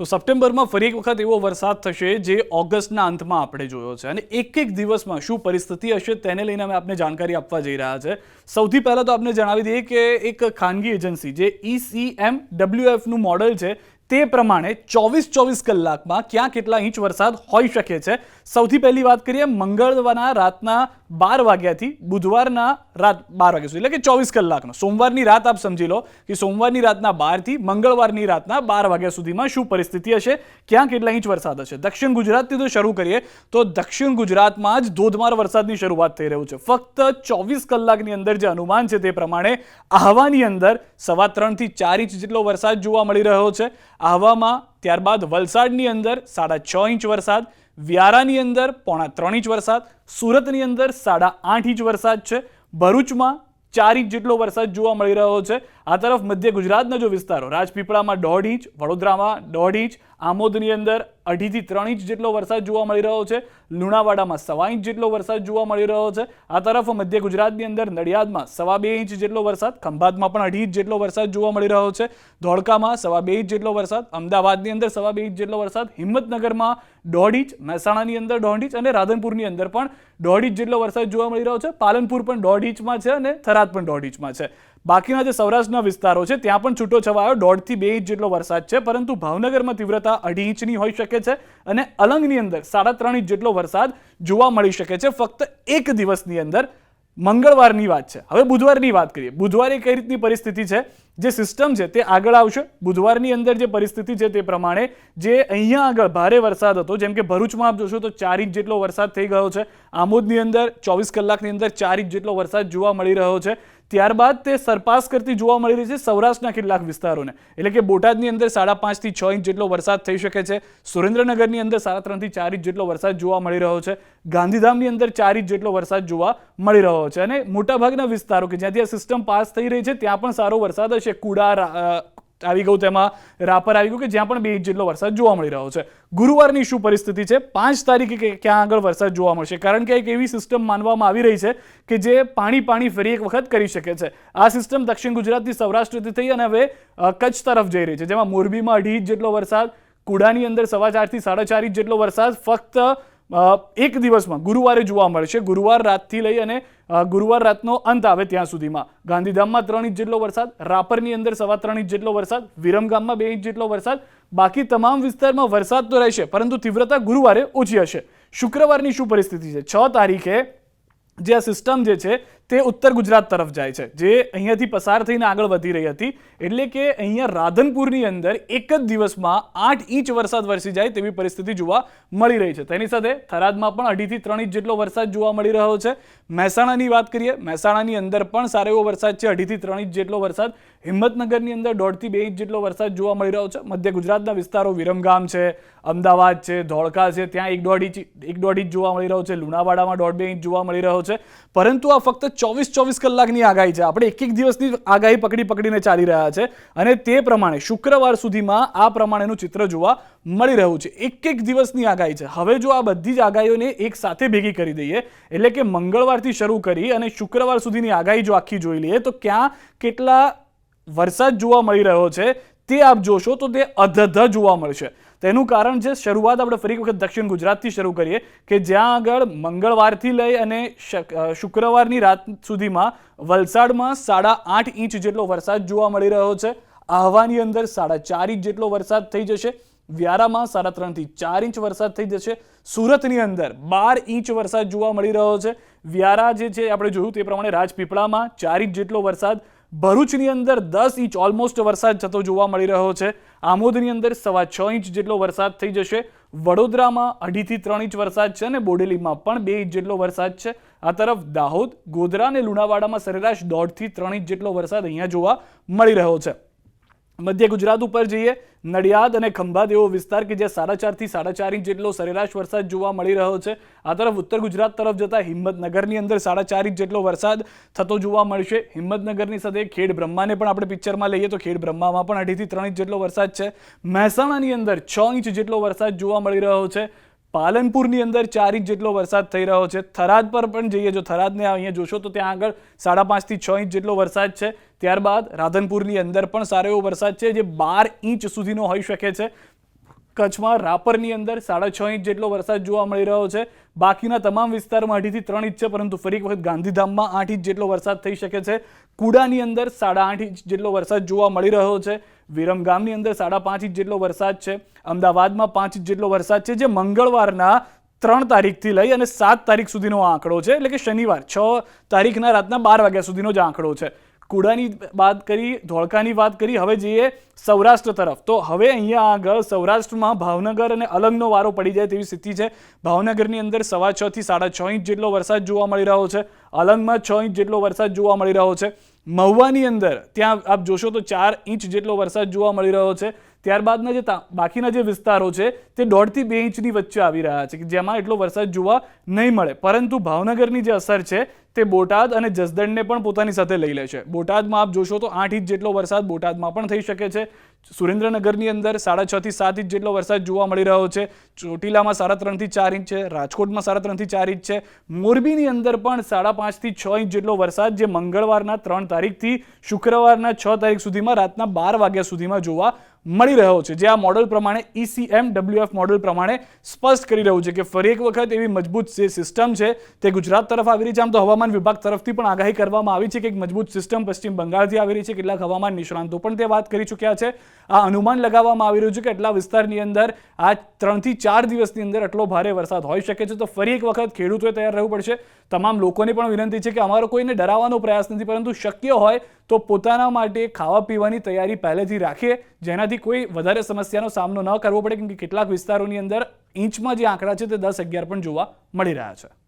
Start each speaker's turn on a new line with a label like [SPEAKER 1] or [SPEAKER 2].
[SPEAKER 1] તો સપ્ટેમ્બરમાં ફરી એક વખત એવો વરસાદ થશે જે ઓગસ્ટના અંતમાં આપણે જોયો છે. અને એક એક દિવસમાં શું પરિસ્થિતિ હશે તેને લઈને અમે આપને જાણકારી આપવા જઈ રહ્યા છે. સૌથી પહેલાં તો આપને જણાવી દઈએ કે એક ખાનગી એજન્સી જે E ઈસીએમ ડબલ્યુએફનું મોડલ છે તે પ્રમાણે ચોવીસ ચોવીસ કલાકમાં ક્યાં કેટલા ઇંચ વરસાદ હોઈ શકે છે? સૌથી પહેલી વાત કરીએ, મંગળવારના રાતના બાર વાગ્યાથી બુધવારના રાત બાર વાગ્યા સુધી, એટલે કે ચોવીસ કલાકનો. સોમવારની રાત આપ સમજી લો કે સોમવારની રાતના બારથી મંગળવારની રાતના બાર વાગ્યા સુધીમાં શું પરિસ્થિતિ હશે? ક્યાં કેટલા ઇંચ વરસાદ હશે? દક્ષિણ ગુજરાતથી તો શરૂ કરીએ, તો દક્ષિણ ગુજરાતમાં જ ધોધમાર વરસાદની શરૂઆત થઈ રહ્યું છે. ફક્ત ચોવીસ કલાકની અંદર જે અનુમાન છે તે પ્રમાણે આહવાની અંદર સવા ત્રણથી ચાર ઇંચ જેટલો વરસાદ જોવા મળી રહ્યો છે. આહવામાં ત્યારબાદ વલસાડની અંદર સાડા છ ઇંચ વરસાદ, વ્યારાની અંદર પોણા ત્રણ ઇંચ વરસાદ, સુરતની અંદર સાડા આઠ ઇંચ વરસાદ છે. ભરૂચમાં ચાર ઇંચ જેટલો વરસાદ જોવા મળી રહ્યો છે. આ તરફ મધ્ય ગુજરાતના જો વિસ્તારો, રાજપીપળામાં દોઢ ઇંચ, વડોદરામાં દોઢ ઇંચ, આમોદની અંદર અઢીથી ત્રણ ઇંચ જેટલો વરસાદ જોવા મળી રહ્યો છે, લુણાવાડામાં સવા ઇંચ જેટલો વરસાદ જોવા મળી રહ્યો છે, આ તરફ મધ્ય ગુજરાતની અંદર નડિયાદમાં સવા બે ઇંચ જેટલો વરસાદ, ખંભાતમાં પણ અઢી ઇંચ જેટલો વરસાદ જોવા મળી રહ્યો છે, ધોળકામાં સવા બે ઇંચ જેટલો વરસાદ, અમદાવાદની અંદર સવા બે ઇંચ જેટલો વરસાદ, હિંમતનગરમાં દોઢ ઇંચ, મહેસાણાની અંદર દોઢ ઇંચ અને રાધનપુરની અંદર પણ દોઢ ઇંચ જેટલો વરસાદ જોવા મળી રહ્યો છે, પાલનપુર પણ દોઢ ઇંચમાં છે અને થરાદ પણ દોઢ ઇંચમાં છે. બાકીના જે સૌરાષ્ટ્રના વિસ્તારો છે, ત્યાં પણ છૂટો છવાયો. દોઢથી બે ઇંચ જેટલો વરસાદ છે, પરંતુ ભાવનગરમાં તીવ્રતા અઢી ઇંચની હોઈ શકે છે અને અલંગની અંદર સાડા ત્રણ ઇંચ જેટલો વરસાદ જોવા મળી શકે છે. ફક્ત એક દિવસની અંદર મંગળવારની વાત છે. હવે બુધવારની વાત કરીએ. બુધવારે કઈ રીતની પરિસ્થિતિ છે? જે સિસ્ટમ છે તે આગળ આવશે. બુધવારની અંદર જે પરિસ્થિતિ છે તે પ્રમાણે જે અહીંયા આગળ ભારે વરસાદ હતો, જેમ કે ભરૂચમાં આપ જોશો તો ચાર ઇંચ જેટલો વરસાદ થઈ ગયો છે. આમોદની અંદર ચોવીસ કલાકની અંદર ચાર ઇંચ જેટલો વરસાદ જોવા મળી રહ્યો છે. ત્યારબાદ તે સરપાસ કરતી જોવા મળી રહી છે સૌરાષ્ટ્રના કેટલાક વિસ્તારોને. એટલે કે બોટાદની અંદર સાડા પાંચથી છ ઇંચ જેટલો વરસાદ થઈ શકે છે. સુરેન્દ્રનગરની અંદર સાડા ત્રણથી ચાર ઇંચ જેટલો વરસાદ જોવા મળી રહ્યો છે. ગાંધીધામની અંદર ચાર ઇંચ જેટલો વરસાદ જોવા મળી રહ્યો છે. અને મોટાભાગના વિસ્તારો કે જ્યાંથી આ સિસ્ટમ પાસ થઈ રહી છે, ત્યાં પણ સારો વરસાદ હશે. કુડા આવી ગયું તેમાં રાપર આવી ગયું કે જ્યાં પણ બે ઇંચ જેટલો વરસાદ જોવા મળી રહ્યો છે. ગુરુવારની શું પરિસ્થિતિ છે? પાંચ તારીખે ક્યાં આગળ વરસાદ જોવા મળશે? કારણ કે એક એવી સિસ્ટમ માનવામાં આવી રહી છે કે જે પાણી પાણી ફરી એક વખત કરી શકે છે. આ સિસ્ટમ દક્ષિણ ગુજરાતથી સૌરાષ્ટ્રથી થઈ અને હવે કચ્છ તરફ જઈ રહી છે. જેમાં મોરબીમાં અઢી ઇંચ જેટલો વરસાદ, કુડાની અંદર સવા ચારથી સાડા ચાર ઇંચ જેટલો વરસાદ, ફક્ત એક દિવસમાં ગુરુવારે જોવા મળશે ગુરુવાર રાતથી લઈ અને ગુરુવાર રાતનો અંત આવે ત્યાં સુધીમાં. ગાંધીધામમાં ત્રણ ઇંચ જેટલો વરસાદ, રાપરની અંદર સવા ત્રણ ઇંચ જેટલો વરસાદ, વિરમગામમાં બે ઇંચ જેટલો વરસાદ, બાકી તમામ વિસ્તારમાં વરસાદ તો રહેશે, પરંતુ તીવ્રતા ગુરુવારે ઓછી હશે. શુક્રવારની શું પરિસ્થિતિ છે? છ તારીખે જે આ સિસ્ટમ જે છે તે ઉત્તર ગુજરાત તરફ જાય છે, જે અહીંયાથી પસાર થઈને આગળ વધી રહી હતી. એટલે કે અહીંયા રાધનપુરની અંદર એક જ દિવસમાં આઠ ઇંચ વરસાદ વરસી જાય તેવી પરિસ્થિતિ જોવા મળી રહી છે. તેની સાથે થરાદમાં પણ અઢીથી ત્રણ ઇંચ જેટલો વરસાદ જોવા મળી રહ્યો છે. મહેસાણાની વાત કરીએ, મહેસાણાની અંદર પણ સારો એવો વરસાદ છે, અઢીથી ત્રણ ઇંચ જેટલો વરસાદ. હિંમતનગરની અંદર દોઢથી બે ઇંચ જેટલો વરસાદ જોવા મળી રહ્યો છે. મધ્ય ગુજરાતના વિસ્તારો વિરમગામ છે, અમદાવાદ છે, ધોળકા છે, ત્યાં એક દોઢ ઇંચ, એક દોઢ ઇંચ જોવા મળી રહ્યો છે. લુણાવાડામાં દોઢ બે ઇંચ જોવા મળી રહ્યો છે. પરંતુ આ ફક્ત ચોવીસ ચોવીસ કલાકની આગાહી છે. આપણે એક એક દિવસની આગાહી પકડી પકડીને ચાલી રહ્યા છે અને તે પ્રમાણે શુક્રવાર સુધીમાં આ પ્રમાણેનું ચિત્ર જોવા મળી રહ્યું છે. એક એક દિવસની આગાહી છે. હવે જો આ બધી જ આગાહીઓને એક સાથે ભેગી કરી દઈએ, એટલે કે મંગળવારથી શરૂ કરી અને શુક્રવાર સુધીની આગાહી જો આખી જોઈ લઈએ, તો ક્યાં કેટલા વરસાદ જોવા મળી રહ્યો છે તે આપ જોશો તો તે અધધ જોવા મળશે. તેનું કારણ છે, શરૂઆત આપણે ફરી વખત દક્ષિણ ગુજરાતથી શરૂ કરીએ કે જ્યાં આગળ મંગળવારથી લઈ અને શક- શુક્રવારની રાત સુધીમાં વલસાડમાં સાડા આઠ ઇંચ જેટલો વરસાદ જોવા મળી રહ્યો છે. આહવાની અંદર સાડા ચાર ઇંચ જેટલો વરસાદ થઈ જશે. વ્યારામાં સાડા ત્રણથી ચાર ઇંચ વરસાદ થઈ જશે. સુરતની અંદર બાર ઇંચ વરસાદ જોવા મળી રહ્યો છે. વ્યારા જે છે, આપણે જોયું તે પ્રમાણે રાજપીપળામાં ચાર ઇંચ જેટલો વરસાદ ભરૂચની અંદર દસ ઇંચ ઓલમોસ્ટ વરસાદ થતો જોવા મળી રહ્યો છે. આમોદની અંદર સવા છ ઇંચ જેટલો વરસાદ થઈ જશે. વડોદરામાં અઢીથી ત્રણ ઇંચ વરસાદ છે અને બોડેલીમાં પણ બે ઇંચ જેટલો વરસાદ છે. આ તરફ દાહોદ, ગોધરા અને લુણાવાડામાં સરેરાશ દોઢથી ત્રણ ઇંચ જેટલો વરસાદ અહીંયા જોવા મળી રહ્યો છે. મધ્ય ગુજરાત ઉપર જઈએ. નડિયાદ અને ખંભાત એવો વિસ્તાર કે જ્યાં સાડા ચારથી સાડા ચાર ઇંચ જેટલો સરેરાશ વરસાદ જોવા મળી રહ્યો છે. આ તરફ ઉત્તર ગુજરાત તરફ જતાં હિંમતનગરની અંદર સાડા ચાર ઇંચ જેટલો વરસાદ થતો જોવા મળશે. હિંમતનગરની સાથે ખેડ બ્રહ્માને પણ આપણે પિક્ચરમાં લઈએ તો ખેડ બ્રહ્મામાં પણ અઢીથી ત્રણ ઇંચ જેટલો વરસાદ છે. મહેસાણાની અંદર છ ઇંચ જેટલો વરસાદ જોવા મળી રહ્યો છે. પાલનપુરની અંદર ચાર ઇંચ જેટલો વરસાદ થઈ રહ્યો છે. થરાદ પર પણ જઈએ. જો થરાદને અહીંયા જોશો તો ત્યાં આગળ સાડા પાંચથી છ ઇંચ જેટલો વરસાદ છે. ત્યારબાદ રાધનપુરની અંદર પણ સારો એવો વરસાદ છે જે બાર ઇંચ સુધીનો હોઈ શકે છે. કચ્છમાં રાપરની અંદર સાડા છ ઇંચ જેટલો વરસાદ જોવા મળી રહ્યો છે. બાકીના તમામ વિસ્તારમાં અઢીથી ત્રણ ઇંચ છે, પરંતુ ફરી એક વખત ગાંધીધામમાં આઠ ઇંચ જેટલો વરસાદ થઈ શકે છે. કુડાની અંદર સાડા આઠ ઇંચ જેટલો વરસાદ જોવા મળી રહ્યો છે. વિરમગામની અંદર સાડા પાંચ ઇંચ જેટલો વરસાદ છે. અમદાવાદમાં પાંચ ઇંચ જેટલો વરસાદ છે, જે મંગળવારના ત્રણ તારીખથી લઈ અને સાત તારીખ સુધીનો આંકડો છે. એટલે કે શનિવાર છ તારીખના રાતના બાર વાગ્યા સુધીનો જ આંકડો છે. કુડાની વાત કરી, ધોળકાની વાત કરી, હવે જઈએ સૌરાષ્ટ્ર તરફ. તો હવે અહીંયા આગળ સૌરાષ્ટ્રમાં ભાવનગર અને અલંગનો વારો પડી જાય તેવી સ્થિતિ છે. ભાવનગરની અંદર સવા છ થી સાડા છ ઇંચ જેટલો વરસાદ જોવા મળી રહ્યો છે. અલંગમાં છ ઇંચ જેટલો વરસાદ જોવા મળી રહ્યો છે. મહુવાની અંદર ત્યાં આપ જોશો તો ચાર ઇંચ જેટલો વરસાદ જોવા મળી રહ્યો છે. ત્યારબાદના જે બાકીના જે વિસ્તારો છે, તે દોઢથી બે ઇંચની વચ્ચે આવી રહ્યા છે કે જેમાં એટલો વરસાદ જોવા નહીં મળે. પરંતુ ભાવનગરની જે અસર છે તે બોટાદ અને જસદણને પણ પોતાની સાથે લઈ લે છે. બોટાદમાં આપ જોશો તો આઠ ઇંચ જેટલો વરસાદ બોટાદમાં પણ થઈ શકે છે. સુરેન્દ્રનગરની અંદર સાડા છ થી સાત ઇંચ જેટલો વરસાદ જોવા મળી રહ્યો છે. ચોટીલામાં સાડા ત્રણથી ચાર ઇંચ છે. રાજકોટમાં સાડા ત્રણથી ચાર ઇંચ છે. મોરબીની અંદર પણ સાડા પાંચથી છ ઇંચ જેટલો વરસાદ જે મંગળવારના ત્રણ તારીખથી શુક્રવારના છ તારીખ સુધીમાં રાતના બાર વાગ્યા સુધીમાં જોવા મળી રહ્યો છે. જે આ મોડલ પ્રમાણે E ઈસીએમ ડબલ્યુએફ મોડલ પ્રમાણે સ્પષ્ટ કરી રહ્યું છે કે ફરી એક વખત એવી મજબૂત જે સિસ્ટમ છે તે ગુજરાત તરફ આવી રહી છે. આમ તો હવામાન વિભાગ તરફથી પણ આગાહી કરવામાં આવી છે કે એક મજબૂત સિસ્ટમ પશ્ચિમ બંગાળથી આવી રહી છે. કેટલાક હવામાન નિષ્ણાંતો પણ તે વાત કરી ચૂક્યા છે. આ અનુમાન લગાવવામાં આવી રહ્યું છે કે એટલા વિસ્તારની અંદર આ ત્રણથી ચાર દિવસની અંદર આટલો ભારે વરસાદ હોઈ શકે છે. તો ફરી એક વખત ખેડૂતોએ તૈયાર રહેવું પડશે. તમામ લોકોને પણ વિનંતી છે કે અમારો કોઈને ડરાવવાનો પ્રયાસ નથી, પરંતુ શક્ય હોય તો પોતાના માટે ખાવા પીવાની તૈયારી પહેલેથી રાખીએ. જેનાથી કોઈ વધારે સમસ્યાનો સામનો ન કરવો પડે, કેમ કે કેટલાક વિસ્તારોની અંદર ઇંચમાં જે આંકડા છે તે દસ અગિયાર પણ જોવા મળી રહ્યા છે.